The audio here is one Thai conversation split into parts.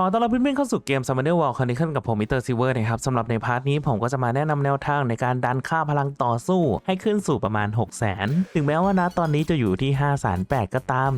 ขอต้อนรับเพื่อนๆเข้าสู่เกม Summoner War Chronicle กับผมมิเตอร์ซิเวอร์นะครับสำหรับในพาร์ทนี้ผมก็จะมาแนะนำแนวทางในการดันค่าพลังต่อสู้ให้ขึ้นสู่ประมาณ 6 0 0 0 0 0 ถึงแม้ว่านะตอนนี้จะอยู่ที่5 8 0 0 0ก็ตาม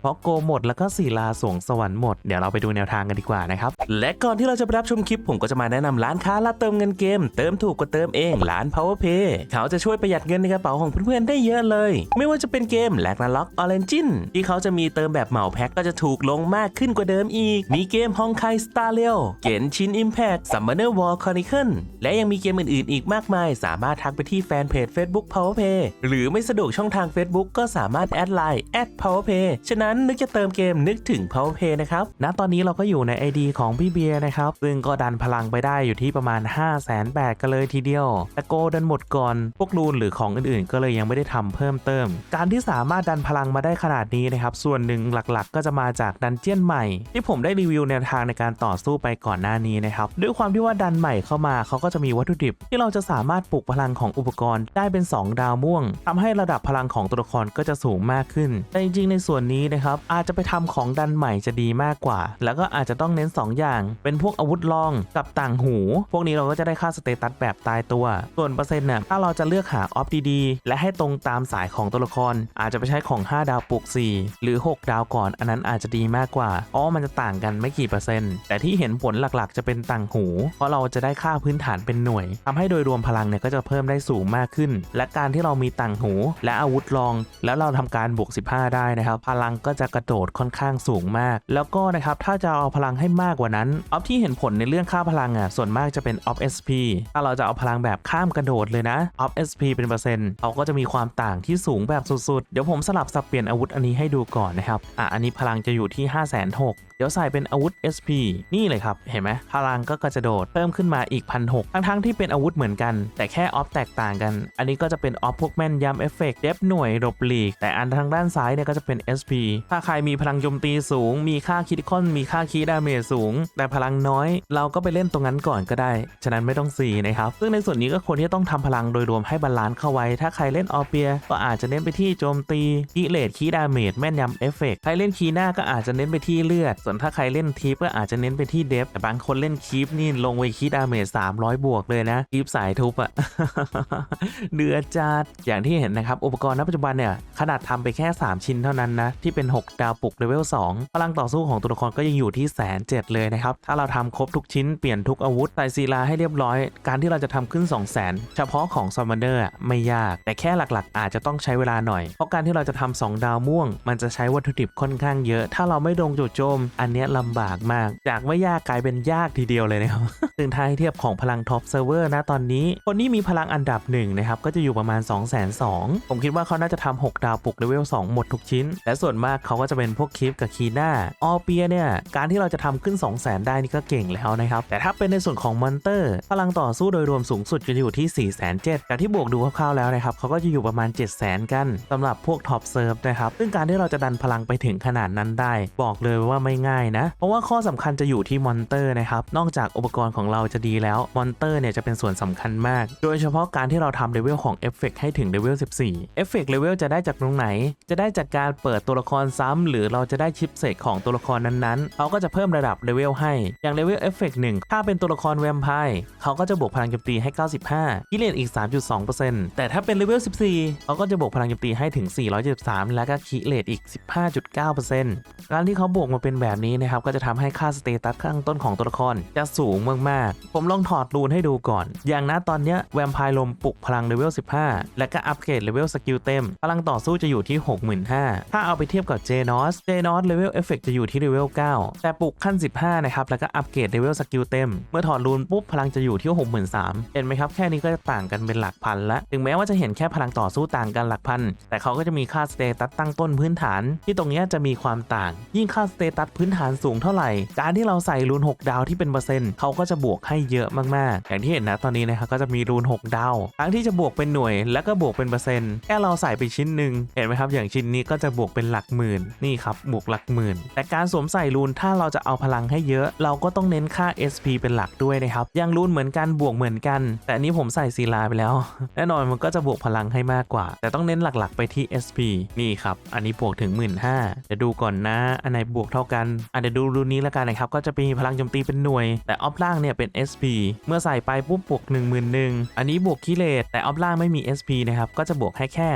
เพราะโกหมดแล้วก็ศิลาสวงสวรรค์หมด เดี๋ยวเราไปดูแนวทางกันดีกว่านะครับ และก่อนที่เราจะไปรับชมคลิป ผมก็จะมาแนะนำร้านค้าและเติมเงินเกม เติมถูกกว่าเติมเองร้าน PowerPay เขาจะช่วยประหยัดเงินในกระเป๋าของเพื่อนๆได้เยอะเลย ไม่ว่าจะเป็นเกมแลกนาล็อกออเรนจินที่เขาจะมีเติมแบบเหมาแพ็คก็จะถูกลงมากขึ้นกว่าเดิมอีกมีเกมฮองไคสตาร์เลียวเกนชินอิมแพคซัมเมอร์วอลคอนิเคิลและยังมีเกมอื่นๆ อีกมากมาย สามารถทักไปที่แฟนเพจ Facebook PowerPay หรือไม่สะดวกช่องทาง Facebook ก็สามารถแอดไลน์แอด PowerPay ฉะนั้นนึกจะเติมเกมนึกถึง PowerPay นะครับณตอนนี้เราก็อยู่ใน ID ของพี่เบียร์นะครับ ซึ่งก็ดันพลังไปได้อยู่ที่ประมาณ5 0 0แสนแบกกันเลยทีเดียว แต่โกดันหมดก่อน พวกรูนหรือของอื่นๆ ก็เลยยังไม่ได้ทำเพิ่มเติม การที่สามารถดันพลังมาได้ขนาดนี้นะครับ ส่วนหนึ่งหลักๆ ก็จะมาจากดันเจียนใหม่ ที่ผมได้รีวิวแนวทางในการต่อสู้ไปก่อนหน้านี้นะครับด้วยความที่ว่าดันใหม่เข้ามาเขาก็จะมีวัตถุดิบ ที่เราจะสามารถปลุกพลังของอุปกรณ์ได้เป็น 2 ดาวม่วงทำให้ระดับพลังของตัวละครก็จะสูงมากขึ้น แต่จริงๆในส่วนนี้นะครับอาจจะไปทำของดันใหม่จะดีมากกว่า แล้วก็อาจจะต้องเน้น 2 อย่าง เป็นพวกอาวุธรองกับต่างหู พวกนี้เราก็จะได้ค่าสเตตัสแบบตายตัว ส่วนเปอร์เซ็นต์เนี่ยถ้าเราจะเลือกหาออฟดีๆและให้ตรงตามสายของตัวละคร อาจจะไปใช้ของ 5 ดาวปลุก4หรือ 6 ดาวก่อน อันนั้นอาจจะดีมากกว่าอ๋อมันจะต่างกันไม่กี่เปอร์เซ็นต์ แต่ที่เห็นผลหลักๆ จะเป็นต่างหู เพราะเราจะได้ค่าพื้นฐานเป็นหน่วยทำให้โดยรวมพลังเนี่ยก็จะเพิ่มได้สูงมากขึ้น และการที่เรามีต่างหู และอาวุธรอง แล้วเราทำการบวก 15 ได้นะครับ พลังก็จะกระโดดค่อนข้างสูงมาก แล้วก็นะครับถ้าจะเอาพลังให้มากกว่านั้นออฟที่เห็นผลในเรื่องค่าพลังอะส่วนมากจะเป็นออฟ SP ถ้าเราจะเอาพลังแบบข้ามกระโดดเลยนะออฟ SP เป็นเปอร์เซ็นต์เขาก็จะมีความต่างที่สูงแบบสุดๆ เดี๋ยวผมสลับสับเปลี่ยนอาวุธอันนี้ให้ดูก่อนนะครับอะอันนี้พลังจะอยู่ที่ 5 6 0 0 0เดี๋ยวใส่เป็นอาวุธ SP นี่เลยครับ เห็นไหมพลังก็กระโดดเพิ่มขึ้นมาอีกพันหทั้งๆที่เป็นอาวุธเหมือนกัน แต่แค่ออฟแตกต่างกัน อันนี้ก็จะเป็นออฟพวกแม่นยำเอฟเฟกต์เดฟหน่วยหลบหลีก แต่อันทางด้านซ้ายเนี่ยก็จะเป็น SP ถ้าใครมีพลังโจมตีสูง มีค่าคิดคอนมีค่าคีดาเมจสูง แต่พลังน้อย เราก็ไปเล่นตรงนั้นก่อนก็ได้ ฉะนั้นไม่ต้องซีนะครับซึ่งในส่วนนี้ก็ควรที่จะต้องทำพลังโดยรวมให้บาลานซ์เข้าไว้ ถ้าใครเล่นออเปีย ก็อาจจะเน้นไปที่โจมตีคีเลดคีดาเมจแม่นยำเอฟเฟกต์ใครเล่นคีหน้าก็อาจจะเน้นไปที่เลือดส่วนถ้าใครเล่นทีปก็อาจจะเน้นไปที่เดฟแต่บางคนเล่นคีปนี่ลงไปคีดาเมจ300 บวกเลยนะคีปสายทุบอะเดือดจัดอย่างที่เห็นนะครับ อุปกรณ์ณปัจจุบันเนี่ย ขนาดทำไปแค่ 3 ชิ้นเท่านั้นนะ ที่เป็น 6 ดาวปลุกเลเวล2พลังต่อสู้ของตัวละครก็ยังอยู่ที่แสนเจ็ดเลยนะครับ ถ้าเราทำครบทุกชิ้นเปลี่ยนทุกอาวุธใส่ศิลาให้เรียบร้อย การที่เราจะทำขึ้น 2 0 0 0 0 0เฉพาะของซัมมอนเดอร์ไม่ยาก แต่แค่หลักๆ อาจจะต้องใช้เวลาหน่อย เพราะการที่เราจะทำ2ดาวม่วง มันจะใช้วัตถุดิบค่อนข้างเยอะ ถ้าเราไม่ลงจู่โจมอันเนี้ยลำบากมาก จากไม่ยากกลายเป็นยากทีเดียวเลยนะครับซึ่งถ้าให้เทียบของพลังท็อปเซิร์ฟเวอร์นะตอนนี้ คนที่มีพลังอันดับหนึ่งนะครับ ก็จะอยู่ประมาณ 2 2 0 0 0ผมคิดว่าเขาน่าจะทำ6ดาวปลุกเลเวล2 หมดทุกชิ้น และส่วนมากเขาก็จะเป็นพวกคลิปกับคีน่าออเปียเนี่ย การที่เราจะทำขึ้น 2 0 0 0 0ได้นี่ก็เก่งแล้วนะครับ แต่ถ้าเป็นในส่วนของมอนเตอร์ พลังต่อสู้โดยรวมสูงสุดจะอยู่ที่ 4 7 0 0 0แต่ที่บวกดูคร่าวๆแล้วนะครับเขาก็จะอยู่ประมาณ 7 0 0 0 0 0 กันสำหรับพวกท็อปเซิร์ฟนะครับซึ่งการที่เราจะดันพลังไปถึงขนาดนั้นได้ บอกเลยว่าไม่ง่ายนะ เพราะว่าข้อสำคัญจะอยู่ที่มอนเตอร์นะครับ นอกจากอุปกรณ์ของเราจะดีแล้ว มอนเตอร์เนี่ยจะเป็นส่วนสำคัญมาก โดยเฉพาะการที่เราทำเลเวลของเอฟเฟกให้ถึงเลเวล14เอฟเฟกต์เลเวลจะได้จากตรงไหน จะได้จากการเปิดตัวละครซ้ำหรือเราจะได้ชิปเศษของตัวละครนั้นๆเขาก็จะเพิ่มระดับเลเวลให้ อย่างเลเวลเอฟเฟกต์หนึ่งถ้าเป็นตัวละครแวมไพร์เขาก็จะบวกพลังโจมตีให้ 95กิเลนอีก 3.2%แต่ถ้าเป็นเลเวล14เขาก็จะบวกพลังโจมตีให้ถึง 473 แล้วก็คิเลตอีก 15.9%การที่เขาบวกมาเป็นแบบนี้นะครับก็จะทำให้ค่าสเตตัสข้างต้นของตัวละครจะสูงมากๆ ผมลองถอดรูนให้ดูก่อน อย่างนะตอนเนี้ยแวมไพร์ลมปลุกพลังเลเวล 15 และก็อัปเกรดเลเวลสกิลเต็ม พลังต่อสู้จะอยู่ที่ 65,000ถ้าเอาไปเทียบกับเจนอสเจนอสเลเวลเอฟเฟกจะอยู่ที่เลเวล 9 แต่ปลุกขั้น 15 นะครับ แล้วก็อัปเกรดเลเวลสกิลเต็ม เมื่อถอดรูนปุ๊บพลังจะอยู่ที่ 63,000เห็นไหมครับ แค่นี้ก็จะต่างกันเป็นหลักพันละ ถึงแม้ว่าจะเห็นแค่พลังต่อสู้ต่างกันหลักพัน แต่เขาก็จะมีค่าสเตตัสตั้งต้นพื้นฐาน ที่ตรงนี้จะมีความต่าง ยิ่งค่าสเตตัสพืื้นฐานสูงเท่าไหร่ การที่เราใส่รูน 6 ดาวที่เป็นเปอร์เซ็นต์เขาก็จะบวกให้เยอะมากๆ อย่างที่เห็นนะตอนนี้นะครับก็จะมีรูน 6 ดาวทั้งที่จะบวกเป็นหน่วย แล้วก็บวกเป็นเปอร์เซ็นต์แค่เราใส่ไปชิ้นหนึ่งเห็นไหมครับ อย่างชิ้นนี้ก็จะบวกเป็นหลักหมื่นนี่ครับบวกหลักหมื่น แต่การสวมใส่รูนถ้าเราจะเอาพลังให้เยอะ เราก็ต้องเน้นค่า SP เป็นหลักด้วยนะครับอย่างรูนเหมือนกันบวกเหมือนกัน แต่นนี้ผมใส่ศิลาไปแล้ว แน่นอนมันก็จะบวกพลังให้มากกว่า แต่ต้องเน้นหลักๆ ไปที่ SP นี่ครับอันนี้บวกถึง 1 5ื่นเดี๋ยวดูก่อนนะ อันไหนบวกเท่ากันอะเดี๋ยวดูรูนนี้แล้วกันนะครับ ก็จะมีพลังโจมตีเป็นหน่วย แต่ออฟล่างเนี่ยเป็น SP เมื่อใส่ไปปุ๊บบวก1 1 0 0 0อันนี้บวกคิเลตแต่ออฟล่างไม่มี SP นะครับ ก็จะบวกให้แค่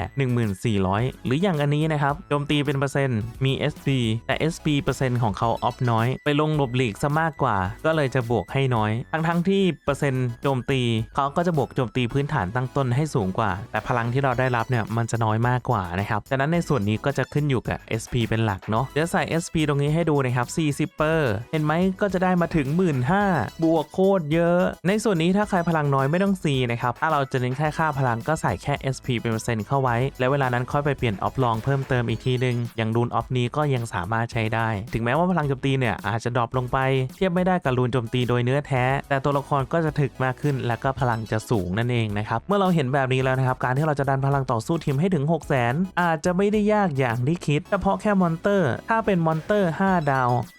1400 หรืออย่างอันนี้นะครับ โจมตีเป็นเปอร์เซ็นต์ มี SP แต่ SP เปอร์เซ็นต์ของเขาออฟน้อย ไปลงหลบหลีกซะมากกว่า ก็เลยจะบวกให้น้อย ทั้งทั้งที่เปอร์เซ็นต์โจมตีเขาก็จะบวกโจมตีพื้นฐานตั้งต้นให้สูงกว่า แต่พลังที่เราได้รับเนี่ยมันจะน้อยมากกว่านะครับฉะนั้นในส่วนนี้ก็จะขึ้นอยู่กับ SP เป็นหลักเนาะเดี๋ยวใส่ SP ตรงนี้ให้ดูนะครับ 40 เปอร์ เห็นไหมก็จะได้มาถึง 1 5ื่นบวกโคตรเยอะ ในส่วนนี้ถ้าใครพลังน้อยไม่ต้อง C นะครับ ถ้าเราจะเน้นแค่ค่าพลังก็ใส่แค่ SP เป็นเปอร์เซ็นต์เข้าไว้ แล้วเวลานั้นค่อยไปเปลี่ยนออฟลองเพิ่มเติมอีกทีนึง อย่างรูนออฟนี้ก็ยังสามารถใช้ได้ ถึงแม้ว่าพลังโจมตีเนี่ยอาจจะดรอปลงไป เทียบไม่ได้กับรูนโจมตีโดยเนื้อแท้ แต่ตัวละครก็จะถึกมากขึ้น และก็พลังจะสูงนั่นเองนะครับ เมื่อเราเห็นแบบนี้แล้วนะครับ การที่เราจะดันพลังต่อสู้ทีมให้ถึง 6 0 0 0 0อาจจะไม่ได้ยากอย่างที่คิด เฉพาะแค่มอนเตอร์ ถ้าเป็นมอนเตอร์ 5 ดาว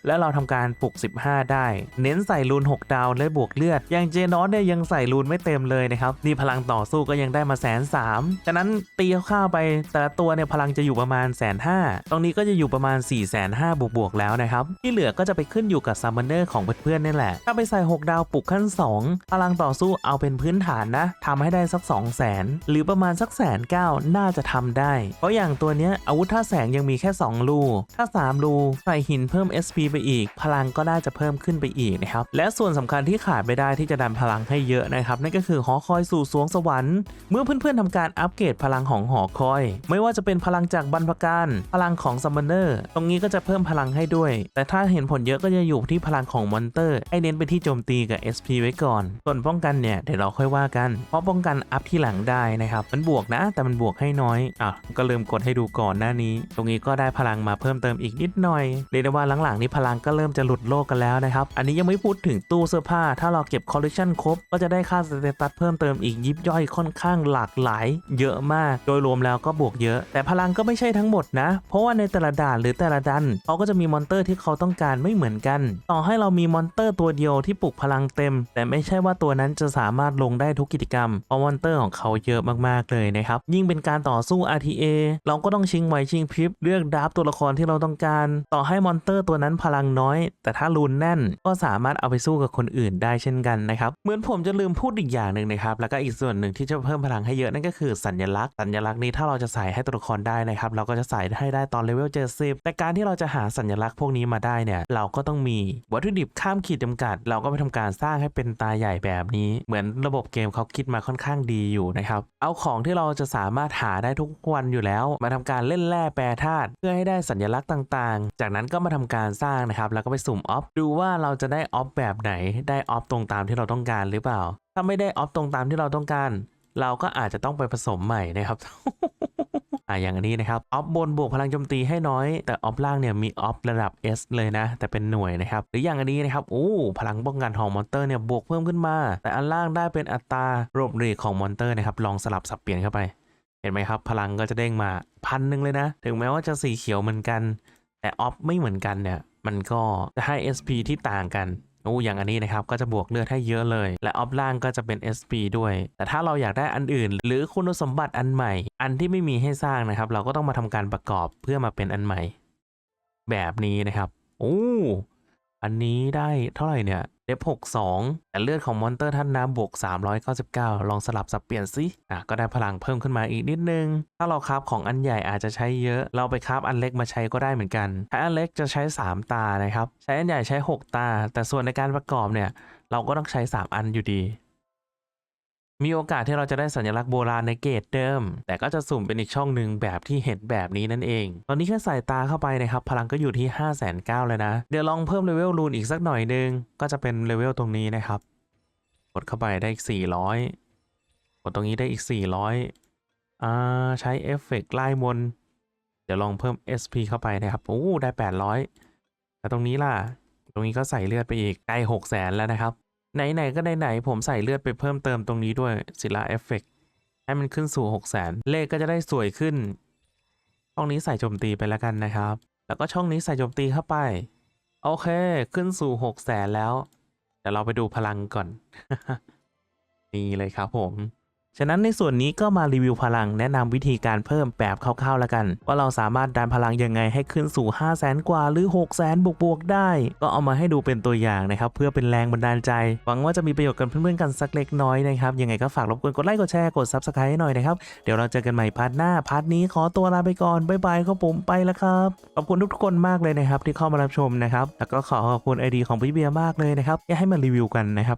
และเราทำการปลุก 15 ได้ เน้นใส่รูน 6 ดาวและบวกเลือด อย่างเจนอสเนี่ยยังใส่รูนไม่เต็มเลยนะครับ นี่พลังต่อสู้ก็ยังได้มาแสนสามฉะนั้นตีคร่าวไปแต่ละตัวเนี่ยพลังจะอยู่ประมาณแสนห้าตรงนี้ก็จะอยู่ประมาณ4ี่แสนห้าบวกบวกๆแล้วนะครับ ที่เหลือก็จะไปขึ้นอยู่กับซัมมอนเนอร์ของเพื่อนๆนี่แหละ ถ้าไปใส่ 6 ดาวปลุกขั้น 2 พลังต่อสู้เอาเป็นพื้นฐานนะทำให้ได้สัก 2 0 0 0 0 0 หรือประมาณสักแสนเก้าน่าจะทำได้ เพราะอย่างตัวเนี้ยอาวุธท่าแสงยังมีแค่2รูถ้า3รูใส่หินเพิ่มม SP ไปอีก พลังก็น่าจะเพิ่มขึ้นไปอีกนะครับ และส่วนสำคัญที่ขาดไม่ได้ที่จะดันพลังให้เยอะนะครับ นั่นก็คือหอคอยสู่สวงสวรรค์ เมื่อเพื่อนๆทำการอัปเกรดพลังของหอคอย ไม่ว่าจะเป็นพลังจากบรรพการ พลังของซัมมอนเนอร์ ตรงนี้ก็จะเพิ่มพลังให้ด้วย แต่ถ้าเห็นผลเยอะก็จะอยู่ที่พลังของมอนเตอร์ ให้เน้นไปที่โจมตีกับ SP ไว้ก่อน ส่วนป้องกันเนี่ยเดี๋ยวเราค่อยว่ากัน เพราะป้องกันอัพที่หลังได้นะครับ มันบวกนะ แต่มันบวกให้น้อย อะ ก็เริ่มกดให้ดูก่อนหน้านี้ ตรงนี้ก็ได้พลังมาเพิ่มเติมอีกนิดหน่อย เรียกได้ว่าหลังๆนี้พลังก็เริ่มจะหลุดโลกกันแล้วนะครับ อันนี้ยังไม่พูดถึงตู้เสื้อผ้า ถ้าเราเก็บคอลเลกชันครบ ก็จะได้ค่าสเตตัสเพิ่มเติมอีกยิบย่อยค่อนข้างหลากหลาย เยอะมาก โดยรวมแล้วก็บวกเยอะ แต่พลังก็ไม่ใช่ทั้งหมดนะ เพราะว่าในแต่ละด่านหรือแต่ละดันเขาก็จะมีมอนเตอร์ที่เขาต้องการไม่เหมือนกัน ต่อให้เรามีมอนเตอร์ตัวเดียวที่ปลุกพลังเต็ม แต่ไม่ใช่ว่าตัวนั้นจะสามารถลงได้ทุกกิจกรรมเพราะมอนเตอร์ของเขาเยอะมากๆเลยนะครับยิ่งเป็นการต่อสู้ RTA เราก็ต้องชิงไหวชิงพริบเลือกดับตัวละครที่เราต้องการ ต่อให้มอนเตอร์ตัวนั้นพลังน้อย แต่ถ้ารูนแน่นก็สามารถเอาไปสู้กับคนอื่นได้เช่นกันนะครับ เหมือนผมจะลืมพูดอีกอย่างหนึ่งนะครับ แล้วก็อีกส่วนหนึ่งที่จะเพิ่มพลังให้เยอะนั่นก็คือสัญลักษณ์ สัญลักษณ์นี้ถ้าเราจะใส่ให้ตัวละครได้นะครับ เราก็จะใส่ให้ได้ตอนเลเวล70แต่การที่เราจะหาสัญลักษณ์พวกนี้มาได้เนี่ย เราก็ต้องมีวัตถุดิบข้ามขีดจำกัด เราก็ไปทำการสร้างให้เป็นตาใหญ่แบบนี้ เหมือนระบบเกมเขาคิดมาค่อนข้างดีอยู่นะครับ เอาของที่เราจะสามารถหาได้ทุกวันอยู่แล้ว มาทำการเล่นแร่แปรธาตุเพื่อให้ได้สัญลักษณ์ต่าง ๆ จากนั้นก็มาทำการสร้างนะครับ แล้วก็ไปสุ่มออฟดูว่าเราจะได้ออฟแบบไหน ได้ออฟตรงตามที่เราต้องการหรือเปล่า ถ้าไม่ได้ออฟตรงตามที่เราต้องการ เราก็อาจจะต้องไปผสมใหม่นะครับอะอย่างอันนี้นะครับออฟบนบวกพลังโจมตีให้น้อย แต่ออฟล่างเนี่ยมีออฟระดับ S เลยนะ แต่เป็นหน่วยนะครับ หรืออย่างอันนี้นะครับโอ้พลังป้องกันของมอนเตอร์เนี่ยบวกเพิ่มขึ้นมา แต่อันล่างได้เป็นอัตราโรบเรกของมอนเตอร์นะครับลองสลับสับเปลี่ยนเข้าไป เห็นไหมครับ พลังก็จะเด้งมาพันหนึ่งเลยนะ ถึงแม้ว่าจะสีเขียวเหมือนกัน แต่ออฟไม่เหมือนกันเนี่ยมันก็จะให้ SP ที่ต่างกันโอ้อย่างอันนี้นะครับ ก็จะบวกเลือดให้เยอะเลย และออฟล่างก็จะเป็น SP ด้วย แต่ถ้าเราอยากได้อันอื่น หรือคุณสมบัติอันใหม่ อันที่ไม่มีให้สร้างนะครับ เราก็ต้องมาทำการประกอบเพื่อมาเป็นอันใหม่ แบบนี้นะครับโอ้อันนี้ได้เท่าไหร่เนี่ย เดฟ62แต่เลือดของมอนเตอร์ท่านน้ำบวก 399 ลองสลับสับเปลี่ยนสิอะก็ได้พลังเพิ่มขึ้นมาอีกนิดนึง ถ้าเราคราฟของอันใหญ่อาจจะใช้เยอะ เราไปคราฟอันเล็กมาใช้ก็ได้เหมือนกันถ้าอันเล็กจะใช้ 3 ตานะครับ ใช้อันใหญ่ใช้ 6 ตา แต่ส่วนในการประกอบเนี่ย เราก็ต้องใช้ 3 อันอยู่ดี มีโอกาสที่เราจะได้สัญลักษณ์โบราณในเกตเดิม แต่ก็จะสุ่มเป็นอีกช่องหนึ่งแบบที่เห็นแบบนี้นั่นเอง ตอนนี้แค่ใส่ตาเข้าไปนะครับ พลังก็อยู่ที่5 9 0 0 0เลยนะ เดี๋ยวลองเพิ่มเลเวลรูนอีกสักหน่อยนึง ก็จะเป็นเลเวลตรงนี้นะครับ กดเข้าไปได้อีก 400 กดตรงนี้ได้อีก 400อ่าใช้เอฟเฟกต์ไล่มน เดี๋ยวลองเพิ่ม SP เข้าไปนะครับ โอ้ได้ 800แต่ตรงนี้ล่ะ ตรงนี้ก็ใส่เลือดไปอีกใกล้6 0 0 0 0 0แล้วนะครับ ไหนๆก็ไหนๆผมใส่เลือดไปเพิ่มเติมตรงนี้ด้วยศิลาเอฟเฟกให้มันขึ้นสู่6 0 0 0 0เลขก็จะได้สวยขึ้น ช่องนี้ใส่โจมตีไปแล้วกันนะครับ แล้วก็ช่องนี้ใส่โจมตีเข้าไป โอเค ขึ้นสู่6 0 0 0 0 0แล้วเดี๋ยวเราไปดูพลังก่อน นี่เลยครับผม ฉะนั้นในส่วนนี้ก็มารีวิวพลังแนะนำวิธีการเพิ่มแบบคร่าวๆแล้วกัน ว่าเราสามารถดันพลังยังไงให้ขึ้นสู่ 5 0 0แสนกว่าหรือ 6 0แสนบวกๆได้ ก็เอามาให้ดูเป็นตัวอย่างนะครับ เพื่อเป็นแรงบันดาลใจ หวังว่าจะมีประโยชน์กับเพื่อนๆกันสักเล็กน้อยนะครับ ยังไงก็ฝากรบกวนกดไลค์กดแชร์กด Subscribe ให้หน่อยนะครับ เดี๋ยวเราเจอกันใหม่พาร์ทหน้าพาร์ทนี้ขอตัวลาไปก่อนบ๊ายบายครับผมไปแล้วครับขอบคุณทุกๆคนมากเลยนะครับที่เข้ามารับชมนะครับแล้วก็ขอขอบคุณไอดีของพี่เบียร์มากเลยนะครับที่ให้มารีวิวกันนะครับ